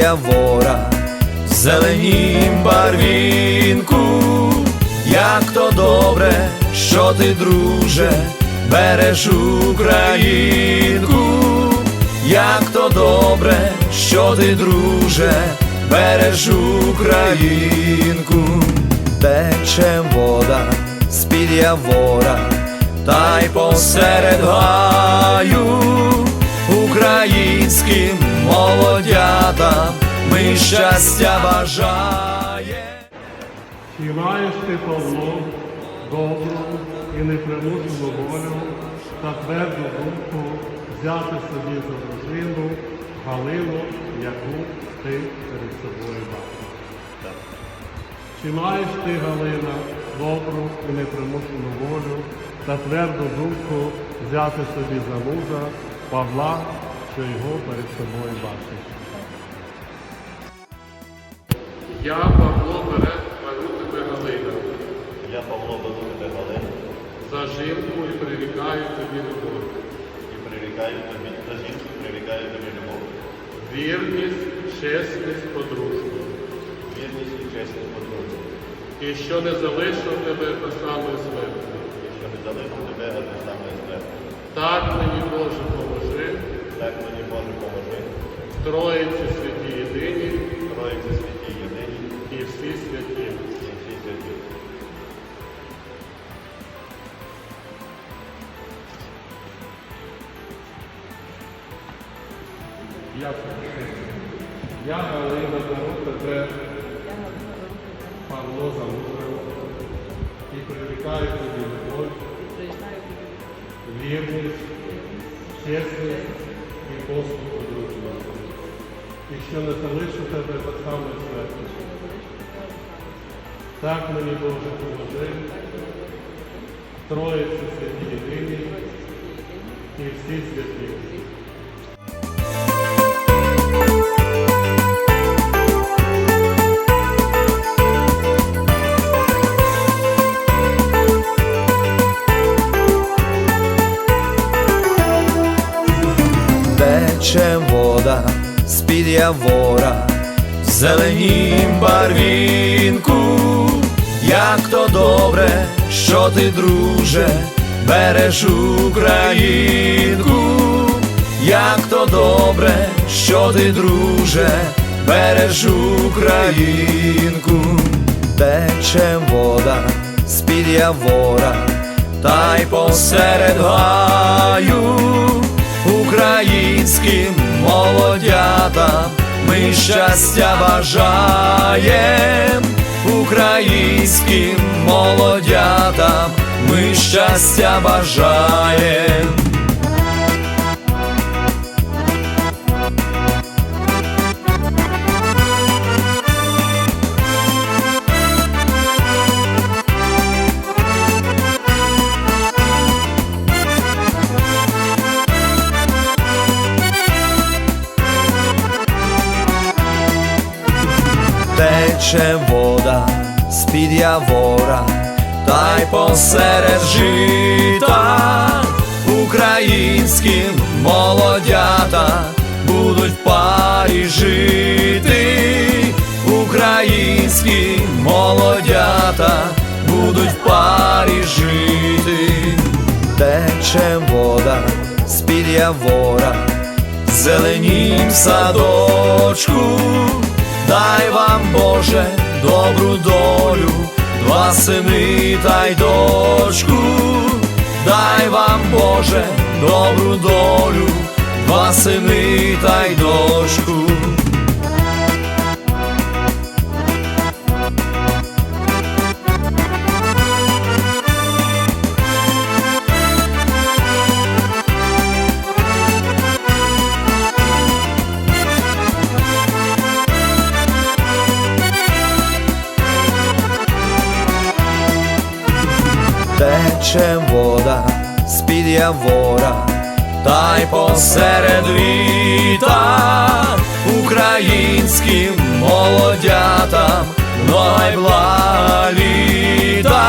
явора, в зеленім барвінку, як то добре, що ти, друже, береш Українку, як то добре, що ти, друже, береш Українку, тече вода з-під явора, та й посеред гаю українським молодятам ми щастя бажає. Чи маєш ти, Павло, добру і непримушену волю та тверду думку взяти собі за дружину Галину, яку ти перед собою бачиш? Чи маєш ти, Галина, добру і непримушену волю та тверду думку взяти собі за мужа Павла, що його перед собою бачиш? Я, Павло, бере, беру тебе Галина, Я Павло веду тебе Галину за жінку і прирікаю тобі любов, і прирікаю тобі за жінку, прирікаю тобі любов, вірність, чесність, подружжя. вірність і чесність подружжя, І що не залишив тебе до самої смерті. і що не залишу тебе до самої смерті. Так мені Боже поможи, Так мені Боже поможи, в Троїці святі єдині. Троїці святі єдині. І всі святі. і всі святі. Я Я Галина беру тебе, Павло за і прирікаю тобі любов, вірність, чесність і послуг подружжя. І що не залишу тебе до саме смерті. Так мені Боже поможи, Троїці святі єдині і всі святі. Тече вода з-під явора, в зеленім барвінку, як то добре, що ти, друже, береш Українку, як то добре, що ти, друже, береш Українку, тече вода з-під явора, та й посеред гаю українським молодятам ми щастя бажаєм, українським молодятам ми щастя бажаєм. Тече вода з-під явора, та й посеред жита. Українським молодята будуть в парі жити, українські молодята будуть в парі жити, тече вода з-під явора, в зеленім садочку. Дай вам, Боже, добру долю, два сини та й дочку, дай вам, Боже, добру долю, два сини та й дочку. Тече вода з-під явора, та й посеред літа. Українським молодятам Ной блага літа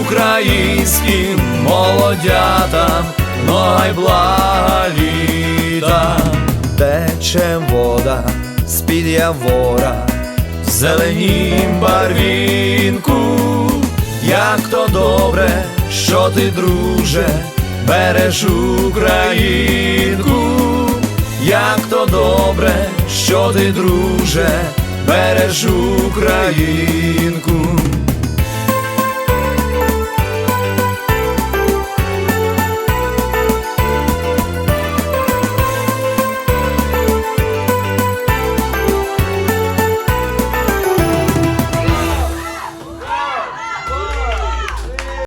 українським молодятам Ной блага літа тече вода з-під явора, в зеленім барвінку, як то добре, що ти, друже, береш Українку, як то добре, що ти, друже, береш Українку.